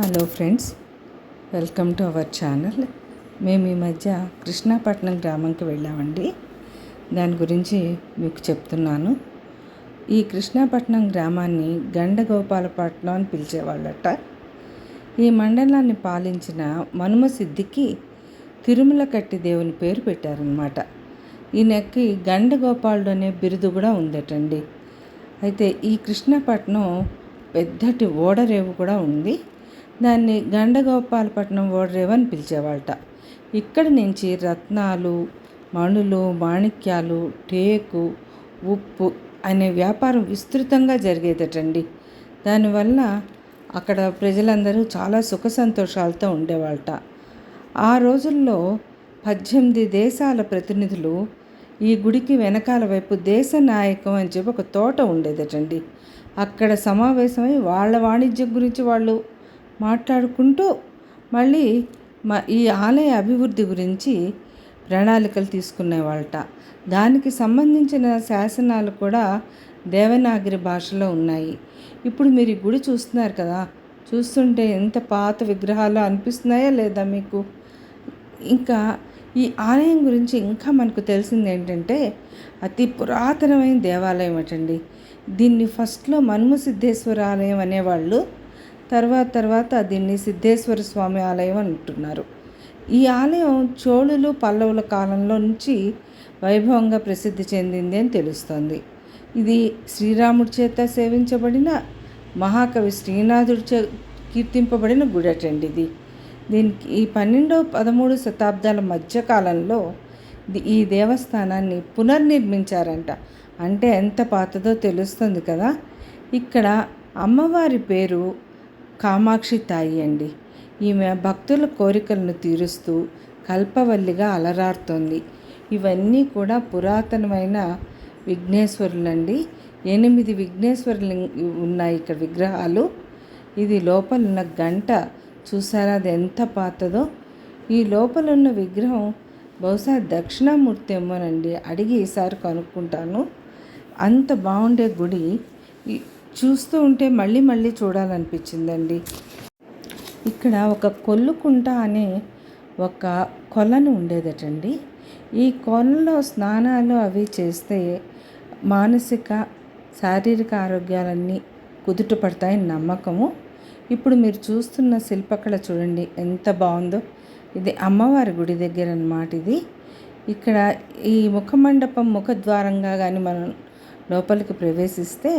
Hello friends welcome to our channel. మేము ఈ మధ్య కృష్ణాపట్నం గ్రామంకి వెళ్ళామండి. దాని గురించి మీకు చెప్తున్నాను. ఈ కృష్ణాపట్నం గ్రామాన్ని గండగోపాలపట్నం అని పిలిచేవాళ్ళట. ఈ మండలాన్ని పాలించిన మనుమ సిద్ధికి తిరుమల కట్టి దేవుని పేరు పెట్టారనమాట ఈయనకి గండగోపాలుడు అనే బిరుదు కూడా ఉందటండి. అయితే ఈ కృష్ణపట్నం పెద్దటి ఓడరేవు కూడా ఉంది. దాన్ని గండగోపాలపట్నం ఓడరేవు అని పిలిచేవాళ్ళట. ఇక్కడి నుంచి రత్నాలు మణులు మాణిక్యాలు టేకు ఉప్పు అనే వ్యాపారం విస్తృతంగా జరిగేదటండి. దానివల్ల అక్కడ ప్రజలందరూ చాలా సుఖ సంతోషాలతో ఉండేవాళ్ళట. ఆ రోజుల్లో పద్దెనిమిది దేశాల ప్రతినిధులు ఈ గుడికి వెనకాల వైపు దేశ నాయకం అని చెప్పి ఒక తోట ఉండేదటండి. అక్కడ సమావేశమై వాళ్ళ వాణిజ్యం గురించి వాళ్ళు మాట్లాడుకుంటూ మళ్ళీ మా ఈ ఆలయ అభివృద్ధి గురించి ప్రణాళికలు తీసుకునేవాళ్ళట. దానికి సంబంధించిన శాసనాలు కూడా దేవనాగరి భాషలో ఉన్నాయి. ఇప్పుడు మీరు ఈ గుడి చూస్తున్నారు కదా చూస్తుంటే ఎంత పాత విగ్రహాలు అనిపిస్తున్నాయా లేదా మీకు? ఇంకా ఈ ఆలయం గురించి ఇంకా మనకు తెలిసింది ఏంటంటే అతి పురాతనమైన దేవాలయం అటండి. దీన్ని ఫస్ట్లో మన్మసిద్ధేశ్వర ఆలయం అనేవాళ్ళు తర్వాత తర్వాత దీన్ని సిద్ధేశ్వర స్వామి ఆలయం అంటున్నారు. ఈ ఆలయం చోళులు పల్లవుల కాలంలో నుంచి వైభవంగా ప్రసిద్ధి చెందింది అని తెలుస్తోంది. ఇది శ్రీరాముడి చేత సేవించబడిన మహాకవి శ్రీనాథుడి చే కీర్తింపబడిన గుడటండి ఇది. దీనికి ఈ పన్నెండవ పదమూడు శతాబ్దాల మధ్యకాలంలో ఈ దేవస్థానాన్ని పునర్నిర్మించారంట. అంటే ఎంత పాతదో తెలుస్తుంది కదా. ఇక్కడ అమ్మవారి పేరు కామాక్షి తాయి అండి. ఈమె భక్తుల కోరికలను తీరుస్తూ కల్పవల్లిగా అలరారుతోంది. ఇవన్నీ కూడా పురాతనమైన విఘ్నేశ్వరులండి. ఎనిమిది విఘ్నేశ్వరులు ఉన్నాయి ఇక్కడ విగ్రహాలు. ఇది లోపల ఉన్న గంట. చూసారా అది ఎంత పాతదో. ఈ లోపల ఉన్న విగ్రహం బహుశా దక్షిణామూర్తి ఏమోనండి. అడిగి ఈసారి కనుక్కుంటాను. అంత బాగుండే గుడి. చూస్తూ ఉంటే మళ్ళీ మళ్ళీ చూడాలనిపించిందండి. ఇక్కడ ఒక కొల్లుకుంట అనే ఒక కొలను ఉండేదటండి. ఈ కొలలో స్నానాలు అవి చేస్తే మానసిక శారీరక ఆరోగ్యాలన్నీ కుదుట పడతాయని నమ్మకము. ఇప్పుడు మీరు చూస్తున్న శిల్పకళ చూడండి ఎంత బాగుందో. ఇది అమ్మవారి గుడి దగ్గర అన్నమాట ఇది. ఇక్కడ ఈ ముఖమండపం ముఖద్వారంగా కానీ మనం లోపలికి ప్రవేశిస్తే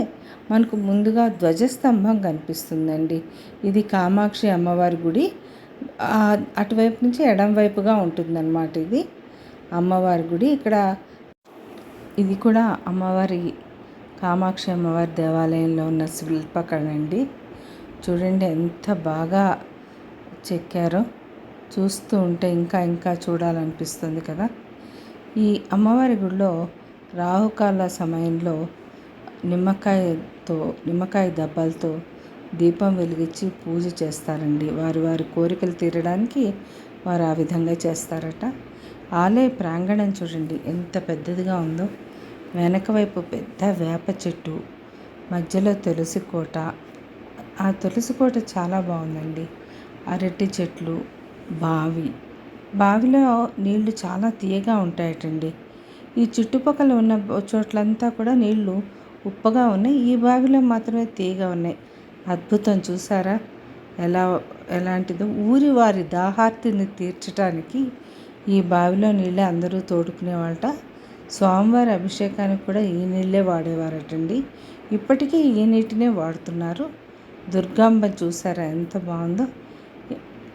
మనకు ముందుగా ధ్వజస్తంభం కనిపిస్తుందండి. ఇది కామాక్షి అమ్మవారి గుడి. అటువైపు నుంచి ఎడం వైపుగా ఉంటుందన్నమాట ఇది. అమ్మవారి గుడి. ఇక్కడ ఇది కూడా అమ్మవారి కామాక్షి అమ్మవారి దేవాలయంలో ఉన్న శిల్పకళ అండి చూడండి ఎంత బాగా చెక్కారో. చూస్తూ ఉంటే ఇంకా ఇంకా చూడాలనిపిస్తుంది కదా. ఈ అమ్మవారి గుడిలో రాహుకాల సమయంలో నిమ్మకాయతో నిమ్మకాయ దెబ్బలతో దీపం వెలిగించి పూజ చేస్తారండి. వారి వారి కోరికలు తీరడానికి వారు ఆ విధంగా చేస్తారట. ఆలయ ప్రాంగణం చూడండి ఎంత పెద్దదిగా ఉందో. వెనక వైపు పెద్ద వేప చెట్టు మధ్యలో తులసి కోట. ఆ తులసి కోట చాలా బాగుందండి. అరటి చెట్లు బావి. బావిలో నీళ్ళు చాలా తీయగా ఉంటాయటండి. ఈ చుట్టుపక్కల ఉన్న చోట్లంతా కూడా నీళ్ళు ఉప్పగా ఉన్నాయి. ఈ బావిలో మాత్రమే తీయగా ఉన్నాయి. అద్భుతం చూసారా? ఎలా ఎలాంటిదో ఊరి వారి దాహార్తిని తీర్చడానికి ఈ బావిలో నీళ్ళే అందరూ తోడుకునేవాళ్ళట. స్వామివారి అభిషేకానికి కూడా ఈ నీళ్ళే వాడేవారటండి. ఇప్పటికీ ఈ నీటినే వాడుతున్నారు. దుర్గాంబ చూసారా ఎంత బాగుందో?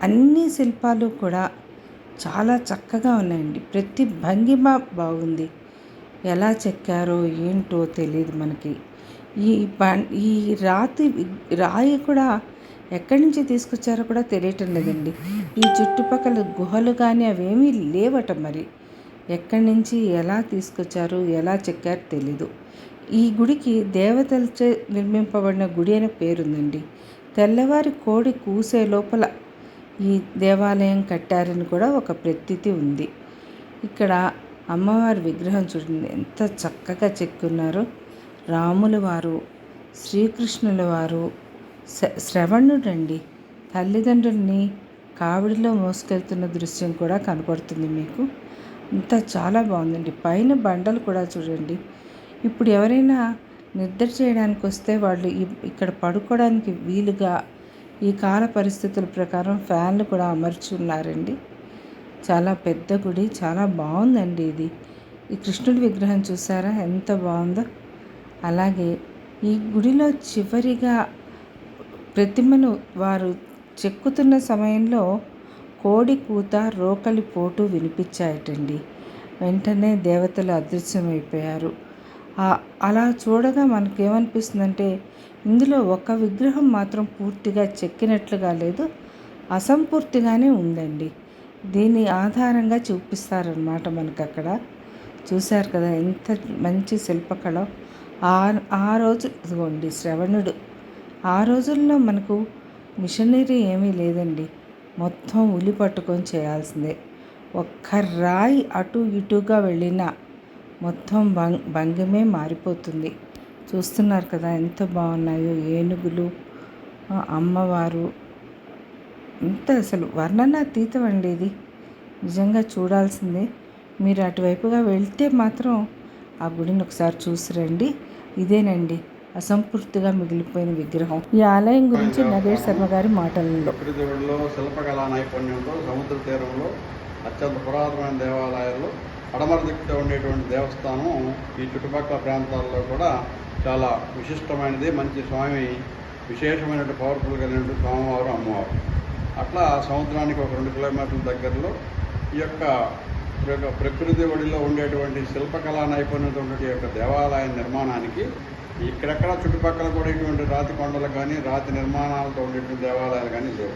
అన్ని శిల్పాలు కూడా చాలా చక్కగా ఉన్నాయండి. ప్రతి భంగిమ బాగుంది. ఎలా చెక్కారో ఏంటో తెలియదు మనకి. ఈ ఈ రాతి రాయి కూడా ఎక్కడి నుంచి తీసుకొచ్చారో కూడా తెలియటం లేదండి. ఈ చుట్టుపక్కల గుహలు కానీ అవేమీ లేవట మరి. ఎక్కడి నుంచి ఎలా తీసుకొచ్చారు ఎలా చెక్కారో తెలీదు. ఈ గుడికి దేవతలచే నిర్మింపబడిన గుడి అనే పేరుందండి. తెల్లవారి కోడి కూసే లోపల ఈ దేవాలయం కట్టారని కూడా ఒక ప్రతీతి ఉంది. ఇక్కడ అమ్మవారి విగ్రహం చూడండి ఎంత చక్కగా చెక్కున్నారో. రాముల వారు శ్రీకృష్ణుల వారు శ్రవణుడండి. తల్లిదండ్రుల్ని కావిడిలో మోసుకెళ్తున్న దృశ్యం కూడా కనపడుతుంది మీకు. అంతా చాలా బాగుందండి. పైన బండలు కూడా చూడండి. ఇప్పుడు ఎవరైనా నిద్ర చేయడానికి వస్తే వాళ్ళు ఇక్కడ పడుకోవడానికి వీలుగా ఈ కాల పరిస్థితుల ప్రకారం ఫ్యాన్లు కూడా అమర్చి ఉన్నారండి చాలా పెద్ద గుడి చాలా బాగుందండి ఇది. ఈ కృష్ణుడి విగ్రహం చూసారా? ఎంత బాగుందో. అలాగే ఈ గుడిలో చివరిగా ప్రతిమను వారు చెక్కుతున్న సమయంలో కోడి కూత రోకలి పోటు వినిపించాయటండి. వెంటనే దేవతలు అదృశ్యమైపోయారు. అలా చూడగా మనకేమనిపిస్తుందంటే ఇందులో ఒక విగ్రహం మాత్రం పూర్తిగా చెక్కినట్లుగా లేదు అసంపూర్తిగానే ఉందండి. దీని ఆధారంగా చూపిస్తారనమాట మనకు అక్కడ చూశారు కదా ఎంత మంచి శిల్పకళ. ఆ ఆ రోజు ఇదిగోండి శ్రవణుడు. ఆ రోజుల్లో మనకు మిషనరీ ఏమీ లేదండి. మొత్తం ఉలి పట్టుకొని చేయాల్సిందే. ఒక్క రాయి అటు ఇటుగా వెళ్ళినా మొత్తం భంగ్ భంగిమే మారిపోతుంది. చూస్తున్నారు కదా ఎంత బాగున్నాయో ఏనుగులు అమ్మవారు. ఎంత అసలు వర్ణనాతీతం అండి ఇది. నిజంగా చూడాల్సిందే. మీరు అటువైపుగా వెళ్తే మాత్రం ఆ గుడిని ఒకసారి చూసి రండి. ఇదేనండి అసంపూర్తిగా మిగిలిపోయిన విగ్రహం. ఈ ఆలయం గురించి నగేష్ శర్మ గారి మాటలలో. శిల్పకళా నైపుణ్యంలో సముద్ర తీరంలో అత్యంత పురాతనమైన దేవాలయాల్లో పడమర దిక్కుతో ఉండేటువంటి దేవస్థానం ఈ చుట్టుపక్కల ప్రాంతాల్లో కూడా చాలా విశిష్టమైనది. మంచి స్వామి విశేషమైనటువంటి పవర్ఫుల్ కలిగినటువంటి స్వామివారు అమ్మవారు. అట్లా సముద్రానికి ఒక రెండు కిలోమీటర్ల దగ్గరలో ఈ యొక్క ప్రకృతి ఒడిలో ఉండేటువంటి శిల్పకళా నైపుణ్యత ఉన్నటువంటి యొక్క దేవాలయ నిర్మాణానికి ఇక్కడెక్కడ చుట్టుపక్కల కూడా ఇటువంటి రాతి కొండలు కానీ రాతి నిర్మాణాలతో ఉండేటువంటి దేవాలయాలు కానీ లేవు.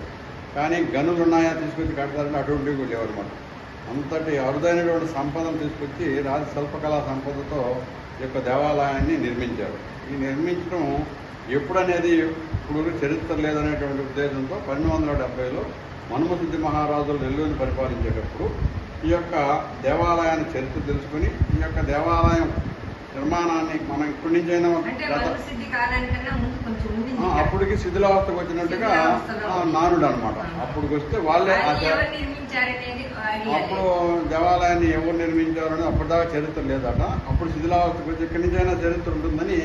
కానీ గనులు ఉన్నాయా తీసుకొచ్చి కడతారంటే అటువంటివి కూడా లేవు అనమాట అంతటి అరుదైనటువంటి సంపదను తీసుకొచ్చి రాజ శిల్పకళా సంపదతో ఈ యొక్క దేవాలయాన్ని నిర్మించారు. ఈ నిర్మించడం ఎప్పుడనేది ఇప్పుడు చరిత్ర లేదనేటువంటి ఉద్దేశంతో పన్నెండు వందల డెబ్బైలో మన్మసిద్ధి మహారాజులు నెల్లూరుని పరిపాలించేటప్పుడు ఈ యొక్క దేవాలయాన్ని చరిత్ర తెలుసుకుని ఈ యొక్క దేవాలయం నిర్మాణాన్ని మనం ఇప్పటి ఉంది ఆ, అప్పటికి శిథిలావస్థకు వచ్చినట్టుగా నానుడు అనమాట అప్పటికి వస్తే వాళ్ళే అప్పుడు దేవాలయాన్ని ఎవరు నిర్మించారని అప్పటిదాకా చరిత్ర లేదట. అప్పుడు శిథిలావస్థకు వచ్చి ఎక్కడి నుంచైనా చరిత్ర ఉంటుందని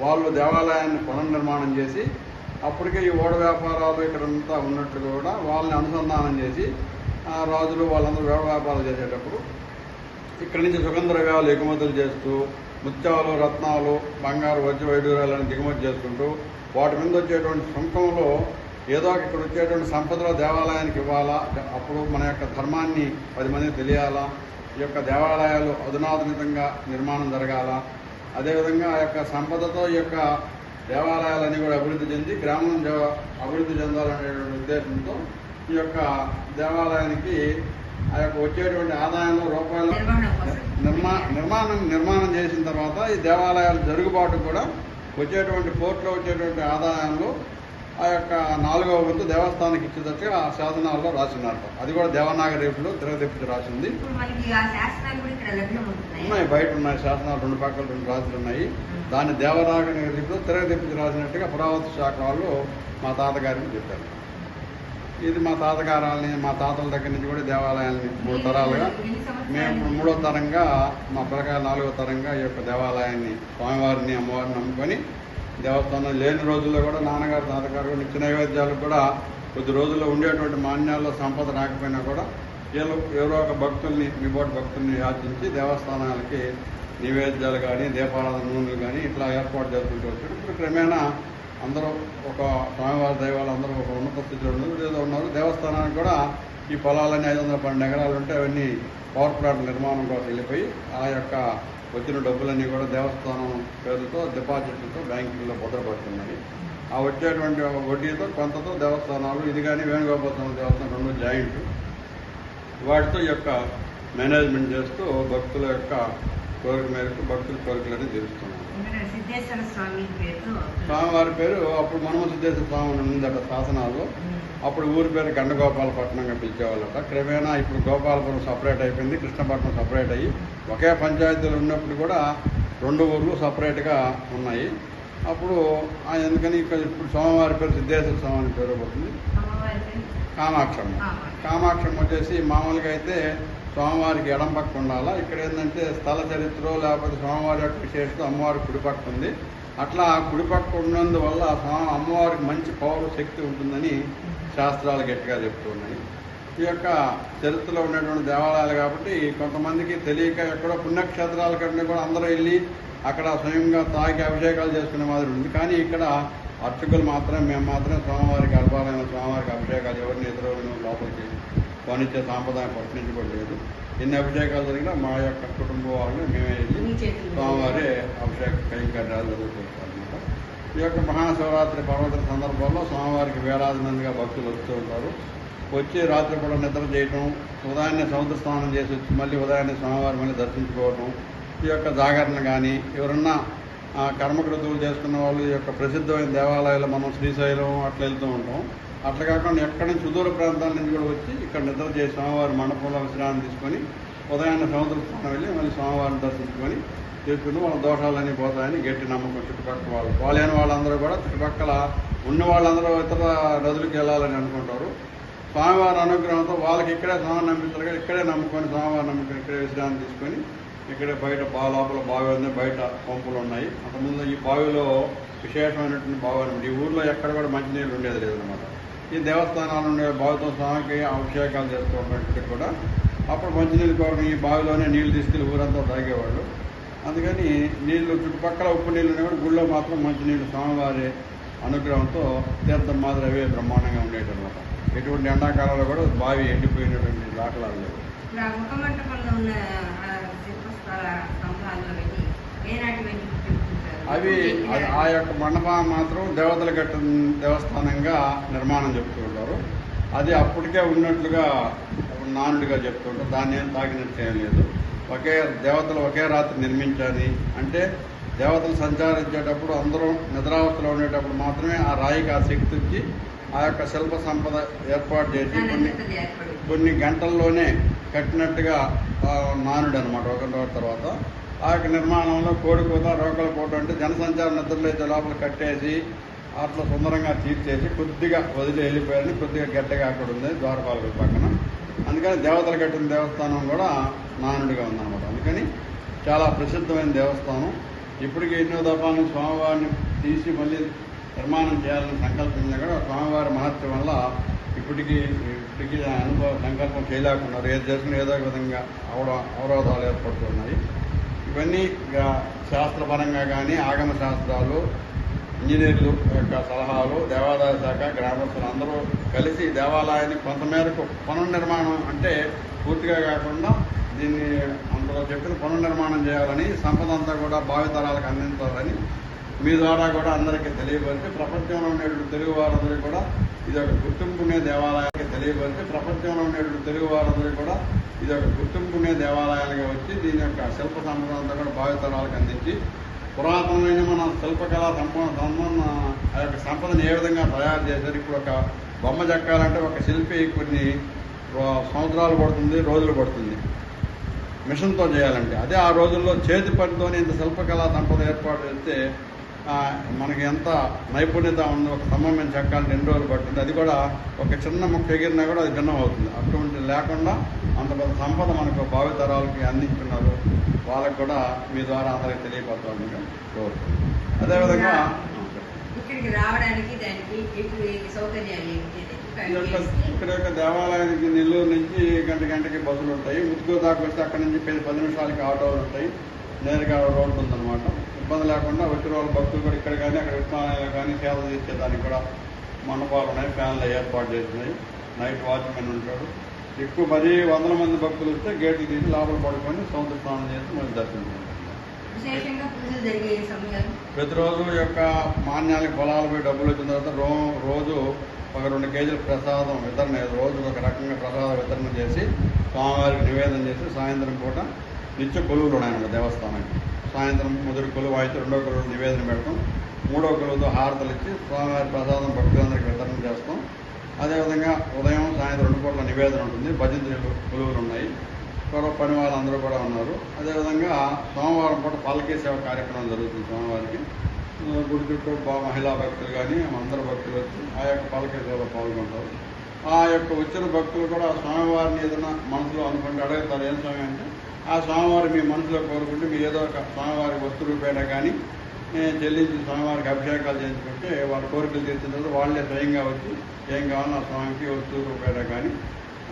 వాళ్ళు దేవాలయాన్ని పునర్నిర్మాణం చేసి అప్పటికే ఈ ఓడ వ్యాపారాలు ఇక్కడంతా ఉన్నట్టు కూడా వాళ్ళని అనుసంధానం చేసి ఆ రాజులు వాళ్ళందరూ ఓడ వ్యాపారాలు చేసేటప్పుడు ఇక్కడి నుంచి సుగంధ ద్రవ్యాలు ఎగుమతులు చేస్తూ ముత్యాలు రత్నాలు బంగారు వజ్ర వైడూర్యాలను దిగుమతి చేసుకుంటూ వాటి మీద వచ్చేటువంటి సుంకంలో ఏదో ఇక్కడ వచ్చేటువంటి సంపదలో దేవాలయానికి ఇవ్వాలా? అప్పుడు మన యొక్క ధర్మాన్ని పది మంది తెలియాలా? ఈ యొక్క దేవాలయాలు అధునాధునితంగా నిర్మాణం జరగాల? అదేవిధంగా ఆ యొక్క సంపదతో ఈ యొక్క దేవాలయాలన్నీ కూడా అభివృద్ధి చెంది గ్రామం అభివృద్ధి చెందాలనేటువంటి ఉద్దేశంతో ఈ యొక్క దేవాలయానికి యొక్క వచ్చేటువంటి ఆదాయంలో రూపాయలు. నిర్మా నిర్మాణం నిర్మాణం చేసిన తర్వాత ఈ దేవాలయాల జరుగుబాటు కూడా వచ్చేటువంటి పోర్ట్లో వచ్చేటువంటి ఆదాయంలో ఆ యొక్క నాలుగవ వంతు దేవస్థానానికి ఇచ్చేటట్టుగా ఆ శాసనాల్లో రాసినారు అది కూడా దేవనాగరి రేపులో తిరగతిప్పి రాసింది. ఉన్నాయి బయట ఉన్నాయి శాసనాలు రెండు పక్కల రెండు రాజులు ఉన్నాయి. దాన్ని దేవనాగరి రేపులో తిరగతిప్పి రాసినట్టుగా పురావస్తు శాఖ వాళ్ళు మా తాతగారికి చెప్పారు. ఇది మా తాతగారాలని మా తాతల దగ్గర నుంచి కూడా దేవాలయాలని మూడు తరాలుగా మేము మూడో తరంగా మా పిల్లకాయ నాలుగో తరంగా ఈ యొక్క దేవాలయాన్ని స్వామివారిని అమ్మవారిని నమ్ముకొని దేవస్థానం లేని రోజుల్లో కూడా నాన్నగారు తాతగారు నిత్య నైవేద్యాలు కూడా కొద్ది రోజుల్లో ఉండేటువంటి మాన్యాల్లో సంపద రాకపోయినా కూడా వీళ్ళు ఎవరో ఒక భక్తుల్ని మీబోటి భక్తుల్ని యాచించి దేవస్థానాలకి నివేద్యాలు కానీ దీపారాధన నూనెలు కానీ ఇట్లా ఏర్పాటు చేసుకుంటూ వచ్చాడు ఇప్పుడు క్రమేణా అందరూ ఒక స్వామివారి దైవాలు అందరూ ఒక ఉన్నత స్థితిలో ఉన్నారు ఏదో ఉన్నారు. దేవస్థానానికి కూడా ఈ పొలాలన్నీ ఐదు వందల పన్నెండు ఎకరాలు ఉంటే అవన్నీ పవర్ ప్లాంట్ నిర్మాణం కోసం వెళ్ళిపోయి ఆ యొక్క వచ్చిన డబ్బులన్నీ కూడా దేవస్థానం పేరుతో డిపాజిట్లతో బ్యాంకుల్లో భద్రపడుతున్నాయి ఆ వచ్చేటువంటి వడ్డీతో కొంతతో దేవస్థానాలు ఇది కానీ వేణుగోపాల స్వామి దేవస్థానం రెండు జాయింట్. వాటితో ఈ యొక్క మేనేజ్మెంట్ చేస్తూ భక్తుల యొక్క కోరిక మేరకు భక్తుల కోరికలన్నీ తీరుస్తున్నాయి స్వామివారి పేరు అప్పుడు మనమ సిద్ధేశ్వర స్వామి ఉందట శాసనాల్లో. అప్పుడు ఊరి పేరు గండగోపాలపట్నంగా పిలిచేవాళ్ళట. క్రమేణా ఇప్పుడు గోపాలపురం సపరేట్ అయిపోయింది కృష్ణపట్నం సపరేట్ అయ్యి. ఒకే పంచాయతీలు ఉన్నప్పుడు కూడా రెండు ఊర్లు సపరేట్గా ఉన్నాయి. అప్పుడు ఆ ఎందుకని ఇప్పుడు స్వామివారి పేరు సిద్ధేశ్వర స్వామి అని పేరు పడుతుంది. కామాక్షమ్మ. కామాక్షమ్మ వచ్చేసి మామూలుగా అయితే స్వామివారికి ఎడం పక్క ఉండాలా? ఇక్కడ ఏంటంటే స్థల చరిత్ర లేకపోతే స్వామివారి యొక్క విశేషత అమ్మవారి కుడిపక్క ఉంది. అట్లా ఆ కుడిపక్క ఉన్నందువల్ల స్వామి అమ్మవారికి మంచి పౌర శక్తి ఉంటుందని శాస్త్రాలు గట్టిగా చెప్తూ ఉన్నాయి. ఈ యొక్క చరిత్రలో ఉన్నటువంటి దేవాలయాలు కాబట్టి కొంతమందికి తెలియక ఎక్కడో పుణ్యక్షేత్రాల కంటే కూడా అందరూ వెళ్ళి అక్కడ స్వయంగా తాగి అభిషేకాలు చేసుకునే మాదిరి ఉంది. కానీ ఇక్కడ అర్చకులు మాత్రం మేము మాత్రం స్వామివారికి గర్భాలయంలో స్వామివారికి అభిషేకాలు ఎవరిని ఎదురు లోపలికి కొనిచ్చే సాంప్రదాయం పట్టు నుంచి కూడా లేదు ఎన్ని అభిషేకాలు జరిగినా మా యొక్క కుటుంబ వాళ్ళు మేమే. స్వామివారి అభిషేక కైంకర్యాలు జరుగుతుంటారు అనమాట ఈ యొక్క మహాశివరాత్రి పర్వదిన సందర్భంలో స్వామివారికి వేలాది మందిగా భక్తులు వస్తూ ఉంటారు. వచ్చి రాత్రి కూడా నిద్ర చేయటం ఉదయాన్నే సముద్ర స్నానం చేసి వచ్చి మళ్ళీ ఉదయాన్నే స్వామివారి మళ్ళీ దర్శించుకోవటం ఈ యొక్క జాగరణ కానీ ఎవరన్నా ఆ, కర్మకృతులు చేసుకున్న వాళ్ళు ఈ యొక్క ప్రసిద్ధమైన దేవాలయాలు మనం శ్రీశైలం అట్లా వెళ్తూ ఉంటాం. అట్లా కాకుండా ఎక్కడి నుంచి సుదూర ప్రాంతాల నుంచి కూడా వచ్చి ఇక్కడ నిద్ర చేసి స్వామివారి మండపంలో విశ్రాంతి తీసుకొని ఉదయాన్నే సముద్ర స్నానం వెళ్ళి మళ్ళీ స్వామివారిని దర్శించుకొని చేసుకుని వాళ్ళ దోషాలన్నీ పోతాయని గట్టి నమ్మకం చుట్టుపక్కల వాళ్ళు. పోలేని వాళ్ళందరూ కూడా చుట్టుపక్కల ఉన్న వాళ్ళందరూ ఇతర నదులకు వెళ్ళాలని అనుకుంటారు. స్వామివారి అనుగ్రహంతో వాళ్ళకి ఇక్కడే స్వామి నమ్మించారు కదా ఇక్కడే నమ్ముకొని స్వామివారి నమ్ముకొని ఇక్కడే విశ్రాంతి తీసుకొని ఇక్కడే బయట బా లోపల బావి ఉంది బయట పంపులు ఉన్నాయి. అంతకుముందు ఈ బావిలో విశేషమైనటువంటి బావి అనమాట ఈ ఊర్లో ఎక్కడ కూడా మంచినీళ్ళు ఉండేది లేదనమాట ఈ దేవస్థానాలు ఉండే బావితో స్వామికి అభిషేకాలు చేసుకోవడానికి కూడా అప్పుడు మంచినీళ్ళు కోరడం ఈ బావిలోనే నీళ్ళు తీసుకెళ్ళి ఊరంతా తాగేవాళ్ళు. అందుకని నీళ్ళు చుట్టుపక్కల ఉప్పు నీళ్ళు ఉన్నాయి కూడా గుళ్ళో మాత్రం మంచినీళ్ళు స్వామివారి అనుగ్రహంతో తీర్థం మాదిరి అవే బ్రహ్మాండంగా ఉండేటన్నమాట ఎటువంటి ఎండాకాలంలో కూడా బావి ఎండిపోయినటువంటి దాఖలాలు లేవు. ఉన్న స్తంభాల్లో వెళ్ళి ఏనాటి వెళ్ళి చెప్తుంటారు అవి ఆ యొక్క మండపం మాత్రం దేవతల గట్ట దేవస్థానంగా నిర్మాణం చెప్తూ ఉంటారు. అది అప్పటికే ఉన్నట్లుగా నానుడిగా చెప్తుంటారు దాన్ని ఏం తాకినట్టు ఏం లేదు. ఒకే దేవతలు ఒకే రాత్రి నిర్మించాలి అంటే దేవతలు సంచారించేటప్పుడు అందరూ నిద్రావస్థలో ఉండేటప్పుడు మాత్రమే ఆ రాయికి ఆ శక్తి వచ్చి ఆ యొక్క శిల్ప సంపద ఏర్పాటు చేసి కొన్ని కొన్ని గంటల్లోనే కట్టినట్టుగా నానుడు అనమాట ఒక రోజు తర్వాత ఆ యొక్క నిర్మాణంలో కోడికూత రోకల కోట అంటే జనసంచారం నిద్రలేచే లోపల కట్టేసి అట్లా సుందరంగా తీర్చేసి కొద్దిగా వదిలి వెళ్ళిపోయారని కొద్దిగా గడ్డగా అక్కడ ఉంది ద్వారపాలకుల పక్కన అందుకని దేవతలు కట్టిన దేవస్థానం కూడా నానుడిగా ఉందన్నమాట. అందుకని చాలా ప్రసిద్ధమైన దేవస్థానం. ఇప్పటికీ ఎన్నో దఫాలను స్వామివారిని తీసి మళ్ళీ నిర్మాణం చేయాలని సంకల్పించినా కూడా స్వామివారి మహత్యం వల్ల ఇప్పటికీ ఇప్పటికీ అనుభవ సంకల్పం చేయలేకున్నారు. ఏది చేసుకుని ఏదో విధంగా అవడ అవరోధాలు ఏర్పడుతున్నాయి. ఇవన్నీ శాస్త్రపరంగా కానీ ఆగమ శాస్త్రాలు ఇంజనీర్లు యొక్క సలహాలు దేవాదాయ శాఖ గ్రామస్తులు అందరూ కలిసి దేవాలయాన్ని కొంతమేరకు పునర్నిర్మాణం అంటే పూర్తిగా కాకుండా దీన్ని అందులో చెప్పిన పునర్నిర్మాణం చేయాలని సంపద అంతా కూడా భావితరాలకు అందించాలని మీ ద్వారా కూడా అందరికీ తెలియపరిచి ప్రపంచంలో ఉండేటువంటి తెలుగు వారందరికీ కూడా ఇది ఒక గుర్తింపునే దేవాలయానికి తెలియపరిచి ప్రపంచంలో ఉండేటువంటి తెలుగు వారందరికీ కూడా ఇది ఒక గుర్తింపునే దేవాలయాలుగా వచ్చి దీని యొక్క శిల్ప సంపద కూడా భావితరాలకు అందించి పురాతనమైన మన శిల్పకళా సంపద సంపన్న ఆ యొక్క సంపదను ఏ విధంగా తయారు చేశారు. ఇప్పుడు ఒక బొమ్మ చెక్కాలంటే ఒక శిల్పి కొన్ని సంవత్సరాలు పడుతుంది రోజులు పడుతుంది మిషన్తో చేయాలంటే. అదే ఆ రోజుల్లో చేతి పనితోనే ఇంత శిల్పకళా సంపద ఏర్పాటు చేస్తే మనకి ఎంత నైపుణ్యత ఉందో ఒక స్తంభం చెక్కాలంటే ఎన్ని రోజులు పడుతుంది అది కూడా ఒక చిన్న ముక్క ఎగిరినా కూడా అది భిన్నం అవుతుంది. అటువంటి లేకుండా అంత పెద్ద సంపద మనకు భావితరాలకి అందించున్నారు వాళ్ళకి కూడా మీ ద్వారా అందరికి తెలియపరచాలని కోరుతున్నాను అదేవిధంగా ఇక్కడికి రావడానికి దానికి సౌకర్యాలు ఇక్కడ యొక్క దేవాలయానికి నెల్లూరు నుంచి గంట గంటకి బస్సులు ఉంటాయి. ముత్తుకూరు దాకా వస్తే అక్కడ నుంచి పది పది నిమిషాలకి ఆటోలు ఉంటాయి. నేరుగా రోడ్డు ఉందన్నమాట. ఇబ్బంది లేకుండా వచ్చిన వాళ్ళ భక్తులు కూడా ఇక్కడ కానీ అక్కడ విత్తనాలు కానీ సేవ చేసేదానికి కూడా మండపాలు ఉన్నాయి ఫ్యాన్లు ఏర్పాటు చేసినాయి. నైట్ వాచ్మెన్ ఉంటాడు. ఎక్కువ మరీ వందల మంది భక్తులు వస్తే గేట్లు తీసి లోపల పడుకొని సముద్ర స్నానం చేసి మళ్ళీ దర్శనం ప్రతిరోజు యొక్క మాన్యాలకి పొలాలు పోయి డబ్బులు వచ్చిన తర్వాత రో రోజు ఒక రెండు కేజీల ప్రసాదం వితరణ రోజు ఒక రకంగా ప్రసాద వితరణ చేసి స్వామివారికి నివేదన చేసి సాయంత్రం పూట నిత్య కొలువులు ఉన్నాయన్నమాట దేవస్థానానికి. సాయంత్రం మొదటి కొలువు అయితే రెండో కొలువు నివేదన పెడతాం మూడో కొలువుతో హారతలు ఇచ్చి స్వామివారి ప్రసాదం భక్తులందరికీ వితరణ చేస్తాం. అదేవిధంగా ఉదయం సాయంత్రం రెండు పూట్ల నివేదన ఉంటుంది. భజన కొలువులు ఉన్నాయి. పూర్వ పని వాళ్ళందరూ కూడా ఉన్నారు. అదేవిధంగా సోమవారం పూట పల్లకీ సేవ కార్యక్రమం జరుగుతుంది సోమవారికి గుడి చుట్టూ మహిళా భక్తులు కానీ అందరు భక్తులు వచ్చి ఆ యొక్క పలక సేవలో పాల్గొంటారు. ఆ యొక్క వచ్చిన భక్తులు కూడా స్వామివారిని ఏదైనా మనసులో అనుకుంటే అడుగుతారు ఏం స్వామి అంటే ఆ స్వామివారి మీ మనసులో కోరుకుంటే మీరు ఏదో ఒక స్వామివారి వస్తు రూపేణ కానీ చెల్లించి స్వామివారికి అభిషేకాలు చేయించుకుంటే వాళ్ళ కోరికలు తీర్చిన తర్వాత వాళ్ళే స్వయంగా వచ్చి ఏం కావాలో ఆ స్వామికి వస్తు రూపేణ కానీ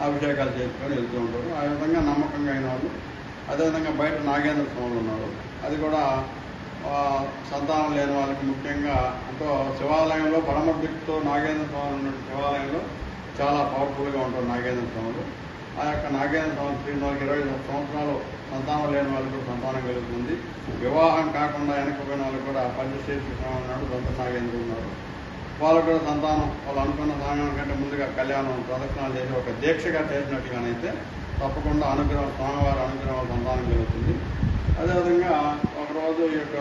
అభిషేకాలు చేసుకొని వెళ్తూ ఉంటారు. ఆ విధంగా నమ్మకంగా అయిన వాళ్ళు అదేవిధంగా బయట నాగేంద్ర స్వాములు ఉన్నారు. అది కూడా సంతానం లేని వాళ్ళకి ముఖ్యంగా అంటే శివాలయంలో పరమభక్తితో నాగేంద్ర స్వామి ఉన్న శివాలయంలో చాలా పవర్ఫుల్గా ఉంటారు నాగేంద్ర స్వాములు. ఆ యొక్క నాగేంద్ర సంవత్సరం ఇరవై ఐదు సంవత్సరాలు సంతానం లేని వాళ్ళకు సంతానం కలుగుతుంది. వివాహం కాకుండా వెనకపోయిన వాళ్ళు కూడా పంచశ్రేష్ఠ ఉన్నాడు దొంత నాగేంద్ర ఉన్నారు. వాళ్ళు కూడా సంతానం వాళ్ళు అనుకున్న సమయం కంటే ముందుగా కళ్యాణం ప్రదక్షిణాలు చేసి ఒక దీక్షగా చేసినట్టుగానైతే తప్పకుండా అనుగ్రహం స్వామివారి అనుగ్రహం సంతానం కలుగుతుంది. అదేవిధంగా ఒకరోజు ఈ యొక్క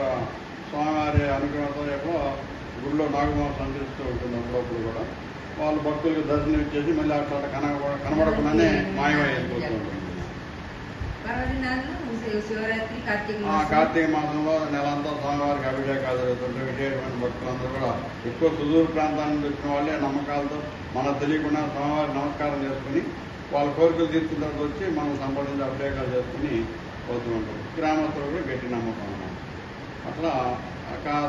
స్వామివారి అనుగ్రహంతో యొక్క గుడిలో నాగమోహం సంచరిస్తూ ఉంటుంది అప్పుడప్పుడు కూడా. వాళ్ళు భక్తులకు దర్శనం ఇచ్చేసి మళ్ళీ అట్లా కనబడ కనబడకుండానే మాయమై వెళ్ళిపోతూ ఉంటుంది పర్వదినాలు శివ- శివరాత్రి కార్తీక మాసంలో నెలంతా స్వామివారికి అభిషేకాలు జరుగుతుంటాయి. విశేషమైన భక్తులందరూ కూడా ఎక్కువ సుదూర ప్రాంతాల నుంచి వచ్చిన వాళ్ళే నమ్మకాలతో మనకు తెలియకుండా స్వామివారికి నమస్కారం చేసుకుని వాళ్ళ కోరికలు తీర్చిన తర్వాత వచ్చి మనం సంపాదించి అభిషేకాలు చేసుకుని పోతూ ఉంటాం గ్రామస్తులు కూడా గట్టి నమ్మకం అట్లా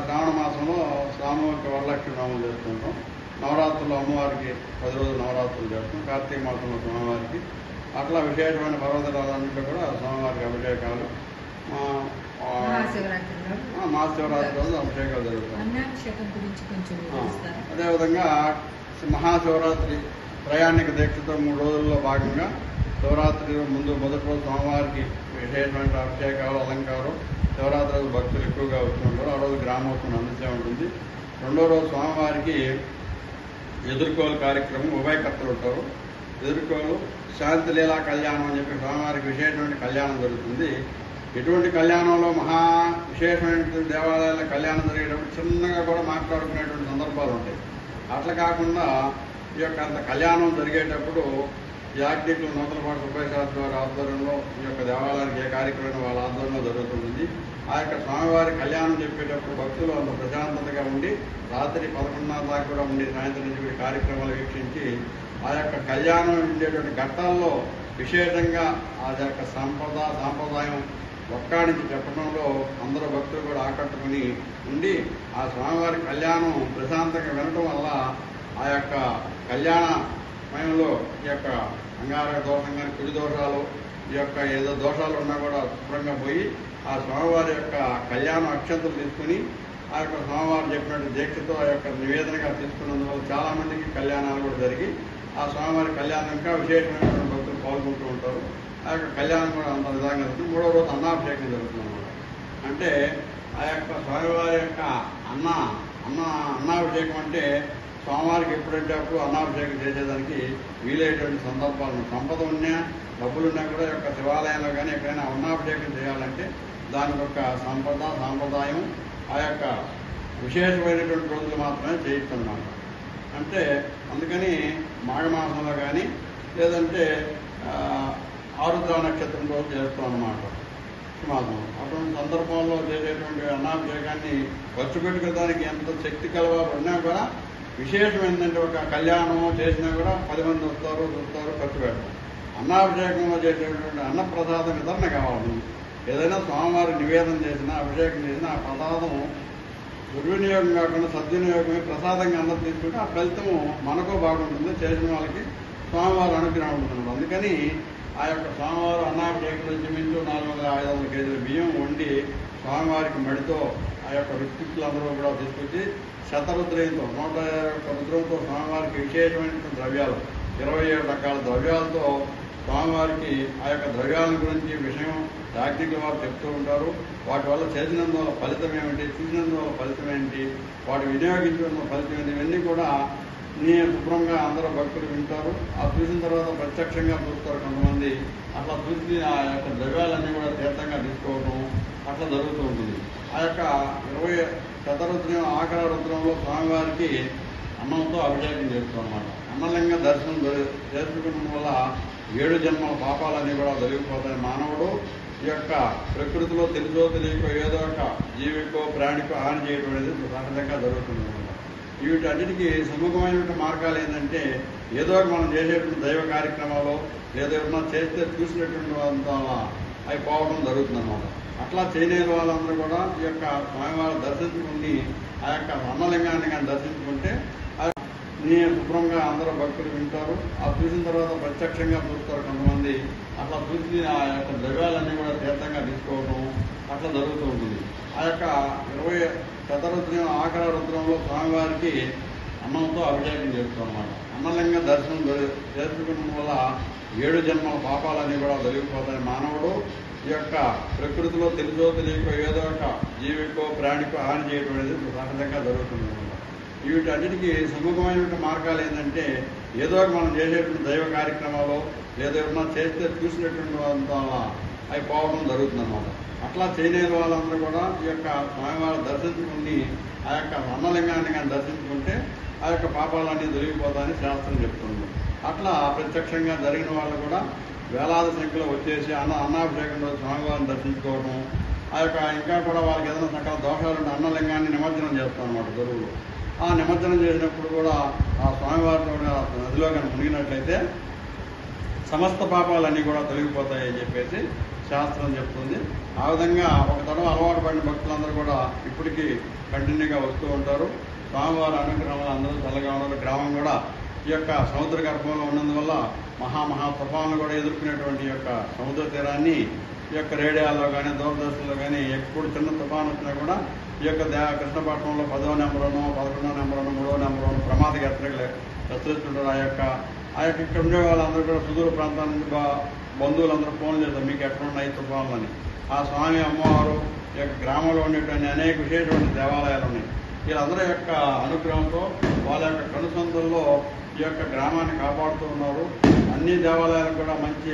శ్రావణ మాసంలో స్వామివారికి వరలక్ష్మి నామం చేస్తుంటాం. నవరాత్రులు అమ్మవారికి పది రోజులు నవరాత్రులు చేస్తాం కార్తీక మాసంలో స్వామివారికి. అట్లా విశేషమైన పర్వతాలన్నింటిలో కూడా స్వామివారికి అభిషేకాలు మహాశివరాత్రి రోజు. అభిషేకాలు జరుగుతాయి. అదేవిధంగా మహాశివరాత్రి ప్రయాణిక దీక్షతో మూడు రోజుల్లో భాగంగా శివరాత్రి ముందు మొదటి రోజు స్వామివారికి విశేషమైన అభిషేకాలు అలంకారం. శివరాత్రి రోజు భక్తులు ఎక్కువగా వస్తుంటారు ఆ రోజు గ్రామోత్సవం అందించే ఉంటుంది. రెండో రోజు స్వామివారికి ఎదుర్కోలు కార్యక్రమం ఉభయకర్తలు ఉంటారు. ఎదుర్కోలు శాంతి లీలా కళ్యాణం అని చెప్పి స్వామివారికి విశేషమైన కళ్యాణం జరుగుతుంది. ఎటువంటి కళ్యాణంలో మహా విశేషమైన దేవాలయాల కళ్యాణం జరిగేటప్పుడు చిన్నగా కూడా మాట్లాడుకునేటువంటి సందర్భాలు ఉంటాయి. అట్లా కాకుండా ఈ యొక్క అంత కళ్యాణం జరిగేటప్పుడు యాజ్ఞికులు నూతనపాటి సుబ్బయ్య శాస్త్రి వారి ఆధ్వర్యంలో ఈ యొక్క దేవాలయానికి ఏ కార్యక్రమం వాళ్ళ ఆధ్వర్యంలో జరుగుతుంది. ఆ యొక్క స్వామివారి కళ్యాణం చెప్పేటప్పుడు భక్తులు అంత ప్రశాంతతగా ఉండి రాత్రి పదకొండున్నర దాకా కూడా ఉండి సాయంత్రం నుంచి ఈ కార్యక్రమాలు వీక్షించి ఆ యొక్క కళ్యాణం ఉండేటువంటి ఘట్టాల్లో విశేషంగా ఆ యొక్క సంపద సాంప్రదాయం ఒక్కడించి చెప్పడంలో అందరూ భక్తులు కూడా ఆకట్టుకుని ఉండి ఆ స్వామివారి కళ్యాణం ప్రశాంతంగా వినటం వల్ల ఆ యొక్క కళ్యాణ సమయంలో ఈ యొక్క అంగారక దోషం కానీ కుడి దోషాలు ఈ యొక్క ఏదో దోషాలు ఉన్నా కూడా శుభ్రంగా పోయి ఆ స్వామివారి యొక్క కళ్యాణ అక్షంతలు తీసుకుని ఆ యొక్క స్వామివారు చెప్పినట్టు దీక్షతో ఆ యొక్క నివేదనగా తీసుకున్నందువల్ల చాలామందికి కళ్యాణాలు కూడా జరిగి ఆ స్వామివారి కళ్యాణం ఇంకా విశేషమైనటువంటి భక్తులు పాల్గొంటూ ఉంటారు. ఆ యొక్క కళ్యాణం కూడా అంత విధంగా జరుగుతుంది. మూడో రోజు అన్నాభిషేకం జరుగుతుంది అన్నమాట అంటే ఆ యొక్క స్వామివారి యొక్క అన్న అన్న అన్నాభిషేకం అంటే స్వామివారికి ఎప్పుడంటే అప్పుడు అన్నాభిషేకం చేసేదానికి వీలైనటువంటి సందర్భాలను సంపద ఉన్నా డబ్బులు ఉన్నా కూడా యొక్క శివాలయంలో కానీ ఎక్కడైనా అన్నాభిషేకం చేయాలంటే దాని యొక్క సంపద సాంప్రదాయం ఆ యొక్క విశేషమైనటువంటి రోజులు మాత్రమే చేయిస్తున్నాం. అంటే అందుకని మాఘమాసంలో కానీ లేదంటే ఆరుద్ర నక్షత్రం రోజు చేస్తాం అన్నమాట. మాసం. అటువంటి సందర్భంలో చేసేటువంటి అన్నాభిషేకాన్ని ఖర్చు పెట్టుకోవడానికి ఎంత శక్తి కలవారు ఉన్నా కూడా విశేషం ఏంటంటే ఒక కళ్యాణం చేసినా కూడా పది మంది వస్తారు చూస్తారు ఖర్చు పెడతాం. అన్నాభిషేకంలో చేసేటువంటి అన్నప్రసాదం వితరణ కావాలి. ఏదైనా స్వామివారి నివేదన చేసినా అభిషేకం చేసినా ఆ ప్రసాదం దుర్వినియోగం కాకుండా సద్వినియోగమే. ప్రసాదంగా అందరూ తీసుకుంటే ఆ ఫలితము మనకు బాగుంటుంది చేసిన వాళ్ళకి స్వామివారి అనుగ్రహం ఉంటుంది. అందుకని ఆ యొక్క స్వామివారు అన్నాభిషేకంలో ఇంచుమించు నాలుగు వందల ఐదు వందల కేజీల బియ్యం వండి స్వామివారికి మడితో ఆ యొక్క ఋత్విక్కులందరూ కూడా తీసుకొచ్చి శతరుద్రయంతో నూట యొక్క రుద్రంతో స్వామివారికి విశేషమైన ద్రవ్యాలు ఇరవై ఏడు రకాల ద్రవ్యాలతో స్వామివారికి ఆ యొక్క ద్రవ్యాల గురించి విషయం డాక్టర్లు వారు చెప్తూ ఉంటారు. వాటి వల్ల చేసినందువల్ల ఫలితం ఏమిటి చూసినందువల్ల ఫలితం ఏంటి వాటి వినియోగించడం ఫలితం ఏంటి ఇవన్నీ కూడా నీ శుభ్రంగా అందరూ భక్తులు వింటారు ఆ చూసిన తర్వాత ప్రత్యక్షంగా చూస్తారు కొంతమంది. అట్లా చూసి ఆ యొక్క ద్రవ్యాలన్నీ కూడా తీర్థంగా తీసుకోవడం అట్లా జరుగుతూ ఉంటుంది. ఆ యొక్క ఇరవై శతరుద్రం ఆకర రుద్రంలో స్వామివారికి అన్నంతో అభిషేకం చేస్తాం అన్నమాట అన్నలింగ దర్శనం చేసుకోవడం వల్ల ఏడు జన్మల పాపాలన్నీ కూడా తొలగిపోతాయి. మానవుడు ఈ యొక్క ప్రకృతిలో తెలుసో తెలియకో ఏదో ఒక జీవికో ప్రాణికో హాని చేయడం అనేది సహజంగా జరుగుతుంది. వీటన్నిటికీ సుముఖమైనటువంటి మార్గాలు ఏంటంటే ఏదో ఒక మనం చేసేటువంటి దైవ కార్యక్రమాలు లేదా ఏమన్నా చేస్తే చూసినటువంటి అంత అవి పోవడం జరుగుతుంది అన్నమాట అట్లా చేయలేని వాళ్ళందరూ కూడా ఈ యొక్క స్వామివారు దర్శించుకుని ఆ యొక్క అన్నలింగాన్ని కానీ దర్శించుకుంటే నీ శుభ్రంగా అందరూ భక్తులు వింటారు. ఆ చూసిన తర్వాత ప్రత్యక్షంగా చూస్తారు కొంతమంది. అట్లా చూసి ఆ యొక్క ద్రవ్యాలన్నీ కూడా తీర్థంగా తీసుకోవడం అట్లా జరుగుతూ ఉంటుంది. ఆ యొక్క ఇరవై శతరుద్రం ఆఖర రుద్రంలో స్వామివారికి అన్నంతో అభిషేకం చేస్తాం అన్నమాట. అన్నలింగ దర్శనం దొరి- చేసుకున్న వల్ల ఏడు జన్మల పాపాలన్నీ కూడా తొలగిపోతాయి. మానవుడు ఈ యొక్క ప్రకృతిలో తెలుసో తెలియకో ఏదో ఒక జీవికో ప్రాణికో హాని చేయడం అనేది సహజంగా జరుగుతుంది అన్నమాట. వీటన్నిటికీ సుముఖమైనటువంటి మార్గాలు ఏంటంటే ఏదో ఒక మనం చేసేటువంటి దైవ కార్యక్రమాలు లేదా ఏమన్నా చేస్తే చూసినటువంటి వాళ్ళ అవి పోవడం జరుగుతుందన్నమాట. అట్లా చేయలేని వాళ్ళందరూ కూడా ఈ యొక్క స్వామివారు దర్శించుకుని ఆ యొక్క అన్నలింగాన్ని కానీ దర్శించుకుంటే ఆ యొక్క పాపాలన్నీ దొరికిపోతాయని శాస్త్రం చెప్తుంది. అట్లా ప్రత్యక్షంగా జరిగిన వాళ్ళు కూడా వేలాది సంఖ్యలో వచ్చేసి అన్న అన్నాభిషేకంలో స్వామివారిని దర్శించుకోవడం ఆ యొక్క ఇంకా కూడా వాళ్ళకి ఏదైనా సకల దోషాలు ఉంటే అన్నలింగాన్ని నిమజ్జనం చేస్తాం అన్నమాట గురువులు. ఆ నిమజ్జనం చేసినప్పుడు కూడా ఆ స్వామివారిని కూడా నదిలో కనుక మునిగినట్లయితే సమస్త పాపాలన్నీ కూడా తొలగిపోతాయని చెప్పేసి శాస్త్రం చెప్తుంది. ఆ విధంగా ఒక తరం అలవాటు పడిన భక్తులందరూ కూడా ఇప్పటికీ కంటిన్యూగా వస్తూ ఉంటారు. స్వామివారి అనుగ్రహం అందరూ చల్లగా ఉన్నారు గ్రామం కూడా ఈ యొక్క సముద్ర గర్భంలో ఉన్నందువల్ల మహా మహా తుఫాన్లు కూడా ఎదుర్కొనేటువంటి యొక్క సముద్ర తీరాన్ని ఈ యొక్క రేడియాల్లో కానీ దూరదర్శన్లో కానీ ఎప్పుడు చిన్న తుఫాన్ వచ్చినా కూడా ఈ యొక్క దే కృష్ణపట్నంలో పదో నెంబరును పదకొండో నెంబరును మూడో నెంబరును ప్రమాద హెచ్చరికలు హెచ్చరిస్తుంటారు ఆ యొక్క ఆ యొక్క ఇక్కడ ఉండే వాళ్ళందరూ కూడా సుదూర ప్రాంతాల నుంచి బంధువులందరూ ఫోన్ చేస్తారు మీకు ఎక్కడున్నాయి తుఫాన్లని? ఆ స్వామి అమ్మవారు ఈ యొక్క గ్రామంలో ఉండేటువంటి అనేక విశేషమైన దేవాలయాలు ఉన్నాయి. వీళ్ళందరి యొక్క అనుగ్రహంతో వాళ్ళ యొక్క కనుసందుల్లో ఈ యొక్క గ్రామాన్ని కాపాడుతూ ఉన్నారు. అన్ని దేవాలయాలు కూడా మంచి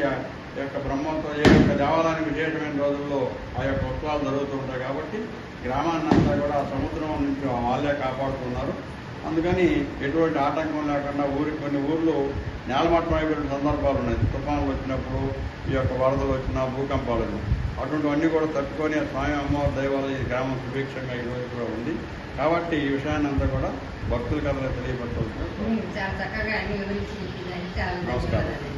ఆ యొక్క బ్రహ్మంతో ఈ యొక్క దేవాలయానికి విశేషమైన రోజుల్లో ఆ యొక్క ఉత్సవాలు జరుగుతూ ఉంటాయి కాబట్టి గ్రామాన్ని అంతా కూడా సముద్రం నుంచి వాళ్ళే కాపాడుతున్నారు. అందుకని ఎటువంటి ఆటంకం లేకుండా ఊరి కొన్ని ఊర్లు నేలమట్టం అయిపోయిన సందర్భాలు ఉన్నాయి. తుఫాన్లు వచ్చినప్పుడు ఈ యొక్క వరదలు వచ్చిన భూకంపాలు వచ్చినా. అటువంటివన్నీ కూడా తట్టుకొని స్వామి అమ్మవారి దైవాలు ఈ గ్రామం సుభిక్షంగా ఈ రోజు కూడా ఉంది. కాబట్టి ఈ విషయాన్ని అంతా కూడా భక్తుల కథలో చాలా నమస్కారం.